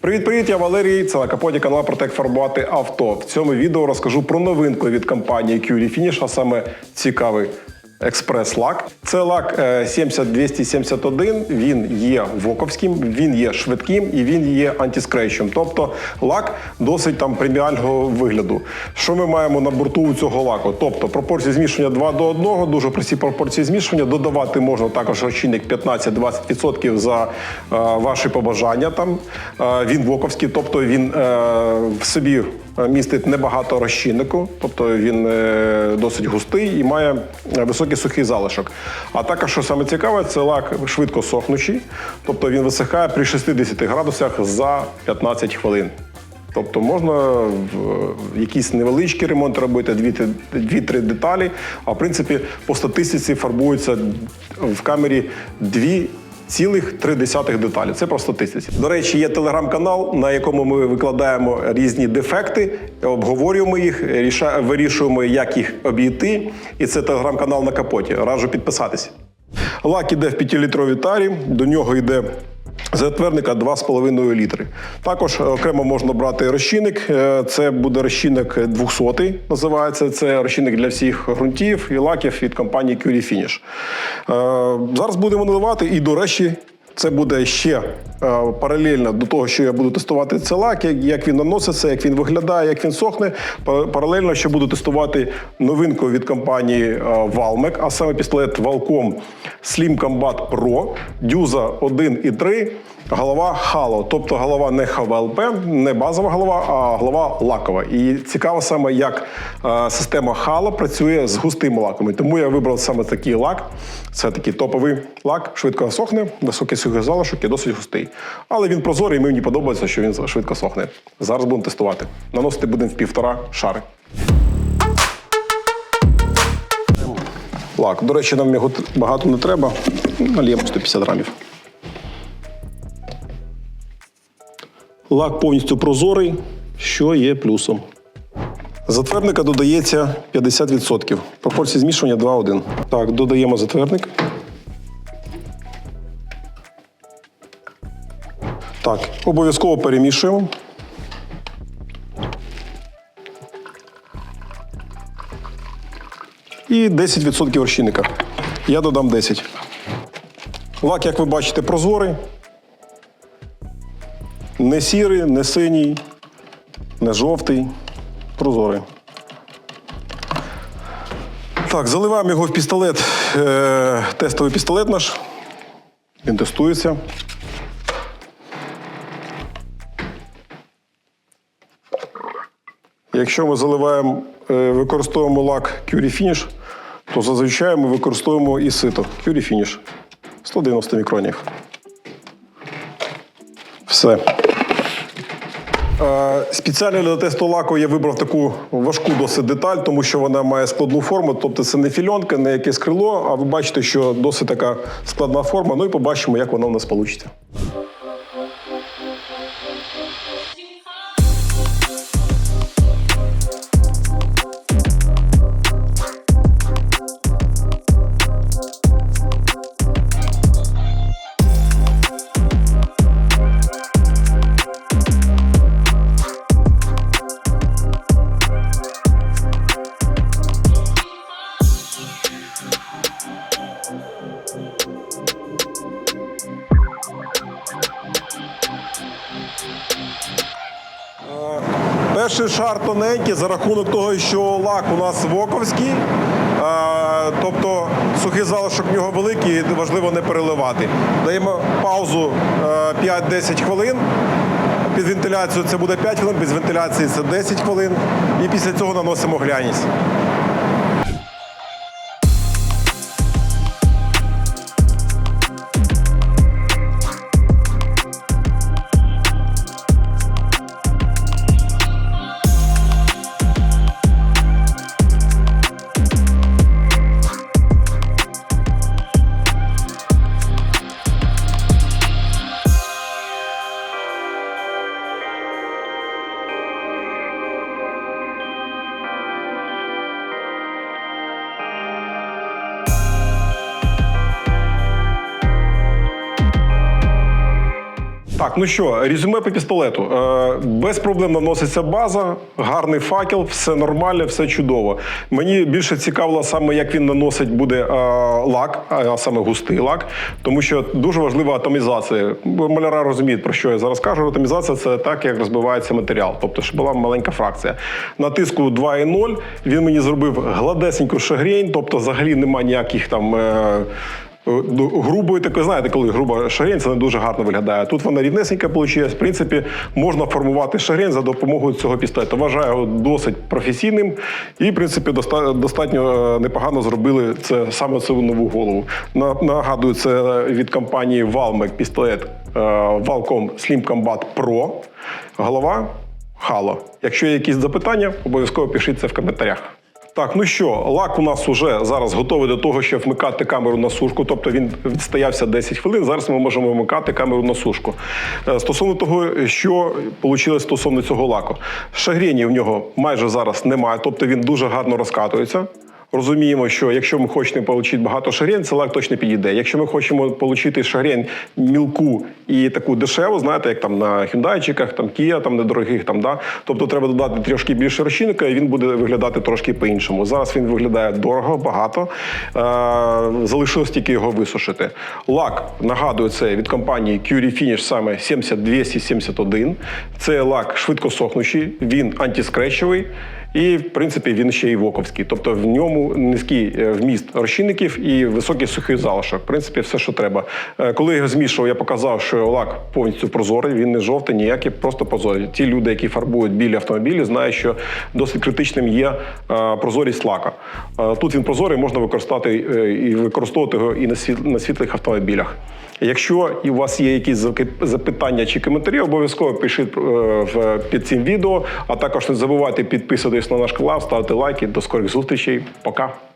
Привіт-привіт, я Валерій. Це на Каподі канал Протек фарбувати авто. В цьому відео розкажу про новинку від компанії Curie Finish, а саме цікавий експрес-лак. Це лак е, 70271, Він є воковським, він є швидким і він є антискрейчем. Тобто лак досить там преміального вигляду. Що ми маємо на борту у цього лаку? Тобто пропорції змішування 2 до 1, дуже прості пропорції змішування. Додавати можна також розчинник 15-20% за е, ваші побажання. Там Е, він воковський, тобто він е, в собі містить небагато розчиннику, тобто він е, досить густий і має е, високий сухий залишок. А також, що саме цікаве, це лак швидко сохнучий, тобто він висихає при 60 градусах за 15 хвилин. Тобто можна в якийсь невеличкий ремонт робити, дві- дві-три деталі, а в принципі по статистиці фарбуються в камері дві. Цілих три десятих деталі. Це просто статистиці. До речі, є телеграм-канал, на якому ми викладаємо різні дефекти, обговорюємо їх, вирішуємо, як їх обійти. І це телеграм-канал на капоті. Раджу підписатися. Лак іде в 5-літровій тарі, до нього йде затвердника 2,5 літри. Також окремо можна брати розчинник. Е, Це буде розчинник 200 називається. Це розчинник для всіх ґрунтів і лаків від компанії Curie Finish. Е, Зараз будемо наливати і, до речі, це буде ще е, паралельно до того, що я буду тестувати це лак, як, він наноситься, як він виглядає, як він сохне. Паралельно ще буду тестувати новинку від компанії е, Valmec, а саме пістолет Valcom Slim Combat Pro, дюза 1 і 3, голова Halo. Тобто голова не ХВЛП, не базова голова, а голова лакова. І цікаво саме, як е, система Halo працює з густими лаками. Тому я вибрав саме такий лак. Це такий топовий лак, швидко сохне, високий залишок і досить густий. Але він прозорий, і мені подобається, що він швидко сохне. Зараз будемо тестувати. Наносити будемо в півтора шари. Лак. До речі, нам його багато не треба. Наліємо 150 грамів. Лак повністю прозорий, що є плюсом. Затвердника додається 50%. Пропорції змішування 2-1. Так, додаємо затвердник. Так, обов'язково перемішуємо. І 10% розчинника. Я додам 10. Лак, як ви бачите, прозорий. Не сірий, не синій, не жовтий. Прозорий. Так, заливаємо його в пістолет, е, тестовий пістолет наш. Він тестується. Якщо ми заливаємо, е, використовуємо лак Curie Finish, то зазвичай ми використовуємо і сито Curie Finish 190 мікронів. Все. Е, Спеціально для тесту лаку я вибрав таку важку досить деталь, тому що вона має складну форму. Тобто це не фільонка, не якесь крило, а ви бачите, що досить така складна форма. Ну і побачимо, як вона у нас вийде. Перший шар тоненький за рахунок того, що лак у нас воковський, е, тобто сухий залишок в нього великий, і важливо не переливати. Даємо паузу е, 5-10 хвилин. Під вентиляцію це буде 5 хвилин, без вентиляції це 10 хвилин. І після цього наносимо глянець. Так, ну що, резюме по пістолету. Е, без проблем наноситься база, гарний факел, все нормально, все чудово. Мені більше цікавило саме, як він наносить буде е, лак, а саме густий лак, тому що дуже важлива атомізація. Маляра розуміють, про що я зараз кажу. Атомізація це так, як розбивається матеріал, тобто щоб була маленька фракція. На тиску 2,0 він мені зробив гладесеньку шагрень, тобто взагалі немає ніяких там. Е, грубої такої, знаєте, коли груба шагрень, це не дуже гарно виглядає. Тут вона ріднесенька вийшла. В принципі, можна формувати шагрень за допомогою цього пістолета. Вважаю його досить професійним і, в принципі, достатньо е, непогано зробили це саме цю нову голову. Нагадую, це від компанії Valmec пістолет е, Valcom Slim Combat Pro. Голова Halo. Якщо є якісь запитання, обов'язково пишіть це в коментарях. Так, ну що, лак у нас уже зараз готовий до того, щоб вмикати камеру на сушку. Тобто він відстоявся 10 хвилин. Зараз ми можемо вмикати камеру на сушку. Е, Стосовно того, що вийшло стосовно цього лаку, шагріні в нього майже зараз немає, тобто він дуже гарно розкатується. Розуміємо, що якщо ми хочемо отримати багато шагрень, це лак точно підійде. Якщо ми хочемо отримати шагрень мілку і таку дешеву, знаєте, як там на хюндайчиках, там Kia, там недорогих, там да. Тобто треба додати трошки більше розчинника, і він буде виглядати трошки по-іншому. Зараз він виглядає дорого, багато. Е, залишилось тільки його висушити. Лак нагадую, це від компанії Curie Finish саме 70271. Це лак швидкосохнущий, він антискречевий. І, в принципі, він ще й воковський. Тобто в ньому низький е, вміст розчинників і високий сухий залишок. В принципі, все, що треба. Е, Коли його змішував, я показав, що лак повністю прозорий, він не жовтий, ніякий, просто прозорий. Ті люди, які фарбують білі автомобілі, знають, що досить критичним є е, прозорість лака. Тут він прозорий, можна використати і використовувати його і на світлих автомобілях. Якщо у вас є якісь запитання чи коментарі, обов'язково пишіть під цим відео. А також не забувайте підписуватись на наш канал, ставте лайки. До скорих зустрічей. Пока.